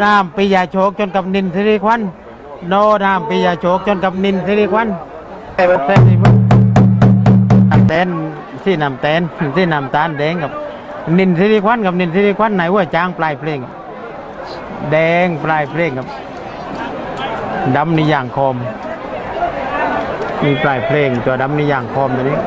นามปิยาโชคจนกับนินสิริควันโนนามปิยาโชคจนกับนินสิริควันไอ้เส้นนี่มึงนำแตนที่น้ำแตนที่นำตาลแดงกับ นินสิริควันกับนินสิริควันไหนว่าจ้างปลายเพลง แดงปลายเพลงครับดำนิย่างคอมมีปลายเพลงตัวดำนิย่างคอมตัวนี้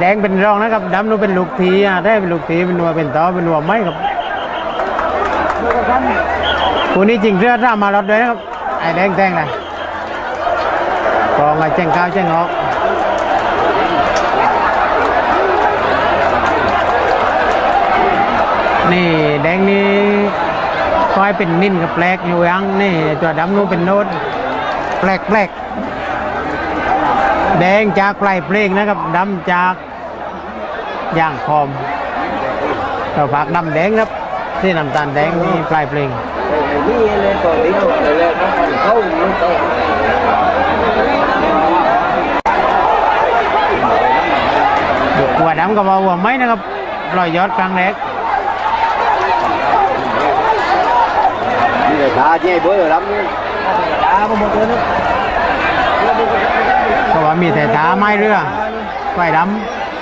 แดงเป็นรองนะครับดำนู้เป็นลูกทีอะได้เป็นลูกทีเป็นวัวเป็นต่อเป็นวัวไม้ครับคู่นี้จริงเสื้อร่ามารถด้วยนะครับไอแดงแทงเลยกองไอแจ้งก้าวแจ้งออกนี่แดงนี่คอยเป็นนิ่นกับแปลกอยู่ยังนี่ตัวดำนู้นเป็นโน้ตแปลกแปลก แดงจากปลายเพลงนะครับดำจากย่างคอมเราผักดำแดงครับที่น้ำตาลแดงนี่ปลายเพลงนี่เลยก่อนนี้เลยเลยน้ำมันเข้ามันเตะหัวดำกับหัวไม้นะครับรอยยอดครั้งแรกนี่เลยตาเจ๊เบอร์รับนี่ตามันหมดเลยนะ ราะว่ามีแต่ตาไม้เรือไฟด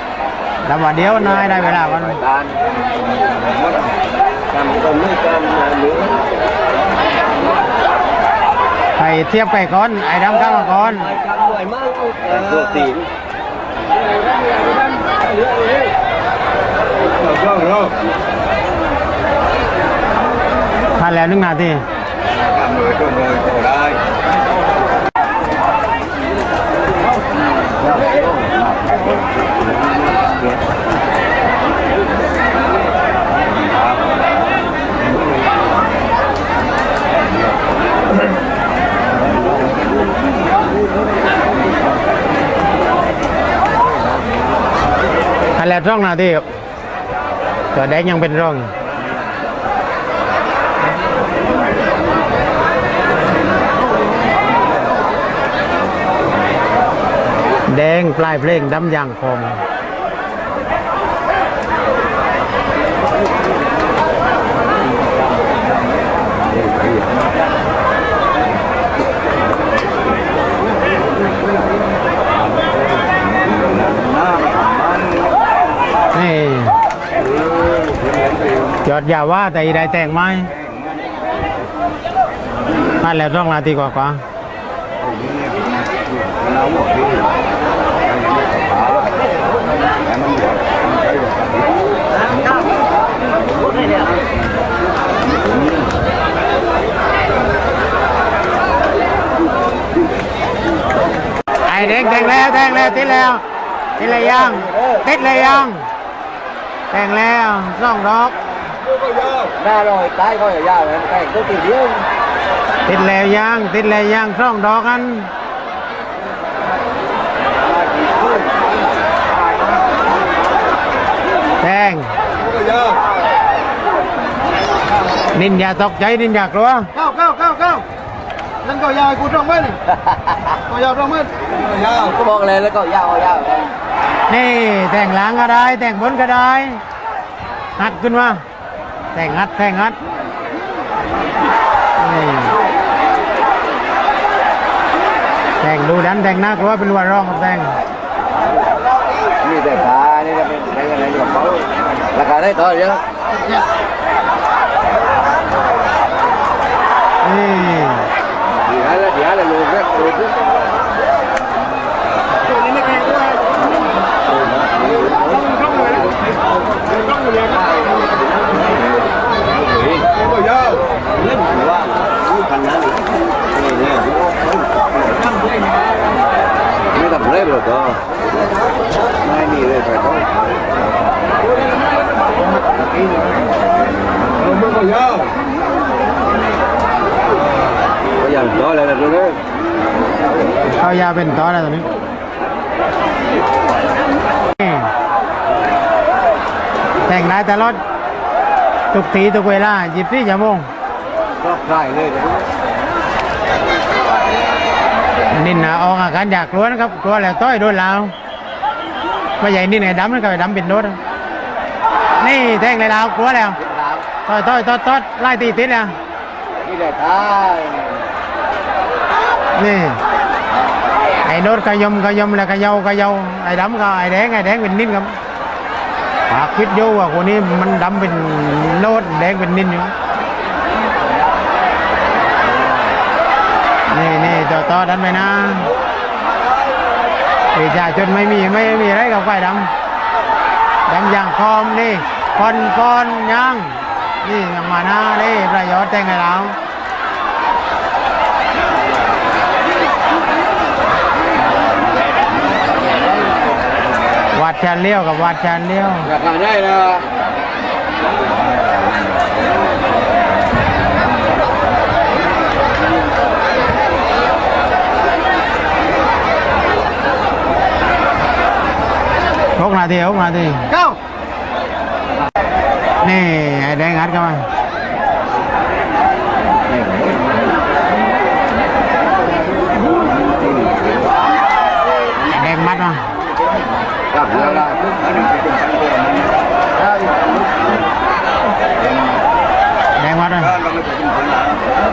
ำดำว่าเดียวนายได้เวลากันตาทำตรงนี้กันหรือไปเทียบไปก่อน ไอ้ดำเข้ามาก่อนทำด้วยมากตัวตีนช่องเราผ่านแล้วหนึ่งนาทีทำเลยช่วงเลยก็ได้ แล้วร่องนาทีครับตัวแดงยังเป็นร่องแดงปลายเพลงดำยางคมนี่จ อดยาว่าแต่อีได้แต่งไหมมาแล้วต้องนาทีกว่ากว่าไอเด็กแต่งแล้วแต่งแล้วติดแล้วติดเลยยังติดเลยยังแต่งแล้วสองดอก หน้าลอยใต้ก็ยาวเลยแต่ก็ตีเดียวติดแล้วยังติดแล้วยังสองดอกกันแทงนินอย่าตกใจนินอย่ากลัวก้าวก้าวก้าวก้าวนั่นก็ยาวกูตรงไหมนี่ก็ยาวตรงไหมยาวก็บอกเลยแล้วก็ยาวยาวนี่แต่งหลังก็ได้แต่งบนก็ได้งัดขึ้นมา แต่งงัดแต่งงัดนี่แต่งดูดันแต่งน่ากลัวเป็นวัวร้องกับแต่งนี่แต่ขานี่จะเป็นอะไรกันอะไรกับเขาราคาได้ต่อเยอะนี่ดีฮะแล้วดีฮะแล้วลูกเนี่ยลูกเนี่ย ตัวนี้ไม่แข็งด้วยก็ยาว เล่นหรือว่าลูกพันนั้นนี่เนี่ยไม่ทำเล่นหรอ ก็ไม่มีเลยไปต้องมันก็ยาวก็ยังต่อเลยนะดูเลยเขายาเป็นต่อแล้วตอนนี้แต่งได้ตลอดทุกทีทุกเวลาหยิบที่จะมงก็ใกล้เลยนิ นนะออกอาการอยากกลัวนะครับกลัวแล้วต้อยโดนแล้วไม่ใหญ่นี่ไหนดำนะครับดำเป็นโดนนี่แทงเลยแล้วกลัวแล้วต้อยต้อยต้อยต้อยไล่ตีติดแล้วนี่ได้ท้ายนี่ไอ้โนดขยมขยมแล้วขยาวขยาวไอ้ดำก็ไอ้แดงไอ้แดงเป็นนิ่นครับปากคิดอยู่ว่าคนนี้มันดำเป็นโนดแดงเป็นนิ่นอยู่ นี่นี่ต่อต่อดันไปนะประชาชนไม่มีไม่มีอะไรกับไฟดำดำอย่างคอมนี่คอนคอนยังนี่ยังมาหน้านี่ประโยชน์แต่งให้เราวัดชานเลี้ยวกับวัดชานเลี้ยวราคากทีหาทีเก้าไอ้แดงอัดเข้ามาแดงมัดมาครับแล้วล่ะ แดงมัดมา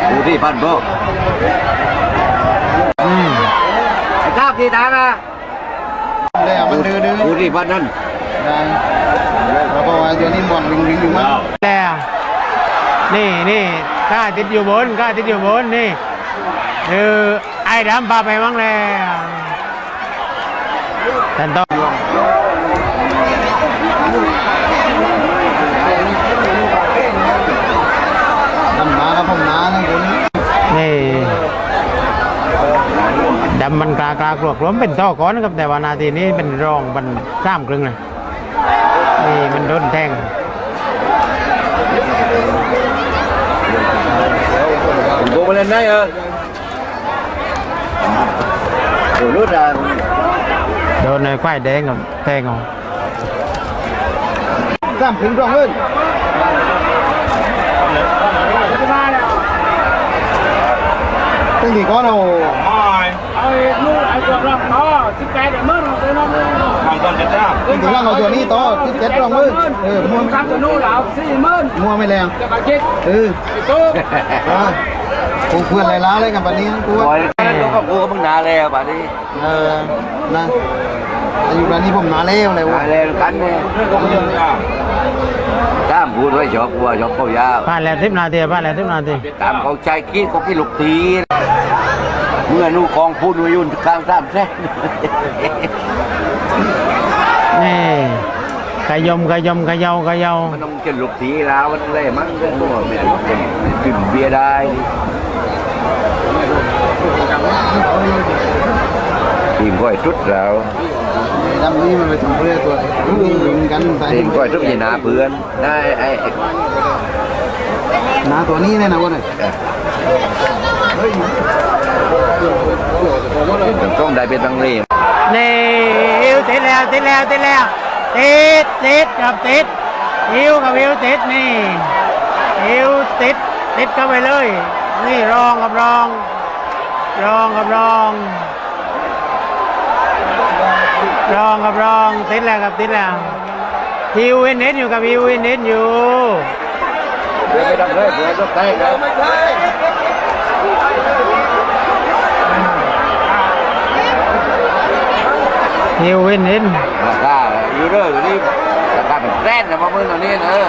ดูที่พันโบอืมไอ้ทราบที่ทางนะ เลยอะมันดื้อดื้อดูที่พันนั่นได้แล้วก็ไอ้ตัวนี้บอลริงริงอยู่มั้งแล้วนี่นี่กล้าติดอยู่บนกล้าติดอยู่บนนี่คือไอ้ดำพาไปมั้งแล้วท่านต้อง ดำน้าครับผมน้าทั้งคน นี่ ดำมันกลากลากลวกรวมเป็นท่อก้อนนะครับแต่ว่านาทีนี้เป็นรองมันสามครึ่งเลยนี่มันโดนแทงผมโกมาเล่นได้เออดูรุ่นอะโดนในควายแดงกับแทงเอาสามถึงรองเอิ้นตั้งกี่ก้อนเอา เอาลูกไอ้ตัวรองอ๋อสิบแปดเดี๋ยวมื่นเดี๋ยวน้องมื่นตั้งกี่ร่างเอาตัวนี้ต่อที่เจ็ดรองเอิ้นเออมัวครับตัวนู้นเราสี่หมื่นมัวไม่แรงจะมาคิดเออไอ้ตู้อะกูเพื่อนไรล้าเลยกับปันนี้กูปล่อยแล้วลูกกับกูก็มึงนาแล้วป่านนี้เออนะอายุปันนี้ผมหนาเล้วเลยนาว่ะแล้วกันเนี่ยตามพูดไว้ชอบวัวชอบเขายาวผ่านแล้วสิบนาทีผ่านแล้วสิบนาทีตามเขาใจคิดเขาคิดลูกที เมื่อนู่กองพูดไว้ยุ่นกลางสามแท่งนี่ขยมขยมขยาวขยาวมันต้องเจนลูกทีแล้วมันเลยมันก็ตัวไม่ได้เป็นดื่มเบียร์ได้ทีมก้อยชุดเราดำนี้มันไปถึงเพื่อตัววิ่งวิ่งกันใส่ทีมก้อยชุดยีนาเพื่อนได้ไอ้ไอ้หนาตัวนี้เลยนะวะเนี่ย ต้องได้เป็นตังเรีนี่อิวติดแล้วติดแล้วติดแล้วติดติดกับติดอิวกับอิวติดนี่อิวติดติดเข้าไปเลย นี่รองกับรอง รองกับรอง รองกับรองติดแล้วกับติดแล้วฮิวเอนเอ็นอยู่กับฮิวเอนเอ็นอยู่เดี๋ยวไปดังเลยเดี๋ยวก็แตกแล้ว ฮิวเอ็นเอ็นราคาอยู่เด้ออยู่นี่ราคาเป็นแสนนะมาเมื่อตอนนี้เออ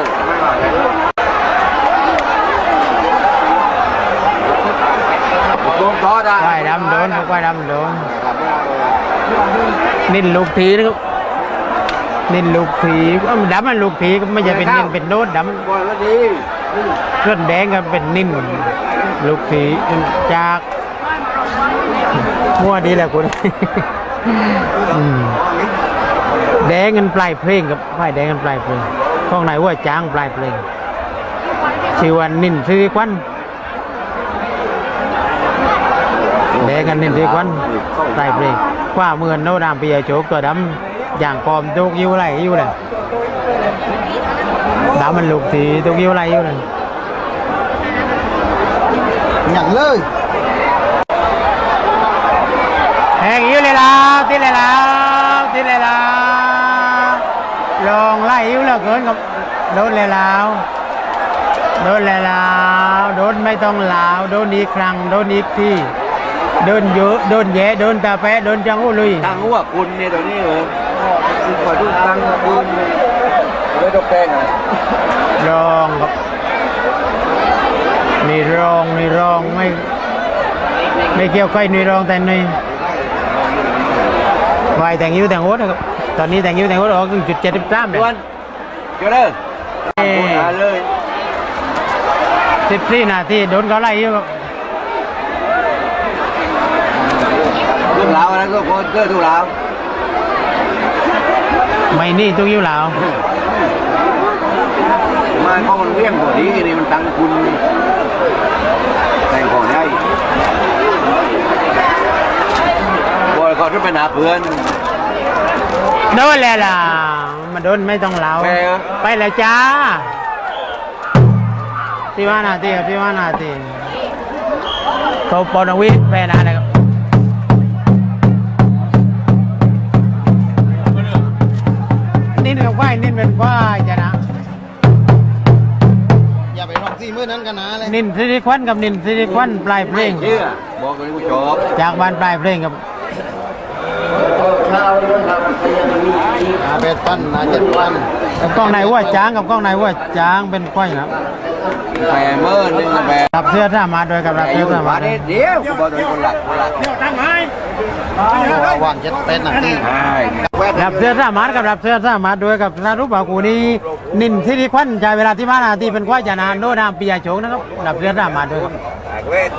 โดนท้อได้ควายดำโดนควายดำโดนนินลูกผีนะครับนินลูกผีเอ้าดำมันลูกผีก็ไม่ใช่เป็นนินเป็นโนดดำบอยแล้วดีเครื่องแดงก็เป็นนินลูกผีจากมั่วดีแหละคุณอืม แดงกันปลายเพลงกับไฟแดงกันปลายเพลงข้องไหนว่าจ้างปลายเพลงชื่อว่านินซีควันแดงกันนินซีควันปลายเพลงกว่าเมือนโนดามปียโจกตัวดำอย่างปอมตุกยิ้วไรยิ้วเลยดำมันลูกผีตุกยิ้วไรยิ้วเลยอย่างเลย แห งยิ้วเลยแล้วติดเลยแล้วติดเลยแล้วลองไล่ยิ้วแล้วเกินกับโดนแล้วลาวโดนแล้วลาวโดนไม่ต้องลาวโดนอีกครั้งโดนอีกที่โดนเยอะโดนแย่โดนตาแปะโดนจังหูลุยตั้งหัวคุณเนี่ยตัวนี้เลยคุณคอยดูตั้งคุณเลยตกแต่งอะรองครับนี่รองนี่รองไม่ไม่เกี่ยวกับนี่รองแต่นี่ วายแต่งยิ้วแต่งโอ๊ตนะครับ ตอนนี้แต่งยิ้วแต่งโอ๊ตออกจุดเจ็ดสิบสามเลยดวนเดี๋ยวเลยคุณหาเลยสิบสี่นาทีโดนเขาไล่อยู่ครับทุกเหลานะทุกคนเจอทุกเหลาไม่นี่ตุ้งยิ้วเหลามาเขามันเวี่ยงกว่านี้นี่มันตั้งคุณแต่งของได้บอยเขาขึ้นไปหาเพื่อน โดนแล้วล่ะมาโดนไม่ต้องเหลาไปเหรอไปแล้วจ้าพี่ว่านาทีครับพี่ว่านาทีเขาปอนวิทย์แพ้นะนะครับนินกับควายนินเป็นควายจะนะอย่าไปร้องซี่มือนั้นกันนะเลยนินสิริควันกับนินสิริควันปลายเพลไม่ง เชื่อบอกเลยกูจบ จากบ้านปลายเพลงครับ อาเป็ดพันอาเจ็ดพันกับกล้องในว่าจ้างกับกล้องในว่าจ้างเป็นควายครับแปรเมื่อนึงแปรรับเสื้อท่ามาโดยกับรับแต่อเสื้อยู่ท่ามามาเดียวกูบอกเลยคนหลักคนหลักตั้งไม้วางเจ็ดเป็นนาทีใช่รับเสื้อท่ามากับรับเสื้อท่ามาโดยกับนารุปากูนี้นินสิริควันใช้เวลาที่มานาทีเป็นควายจะนานโนนามปิยาโฉงนะครับรับเสื้อท่ามาโดยครับเวท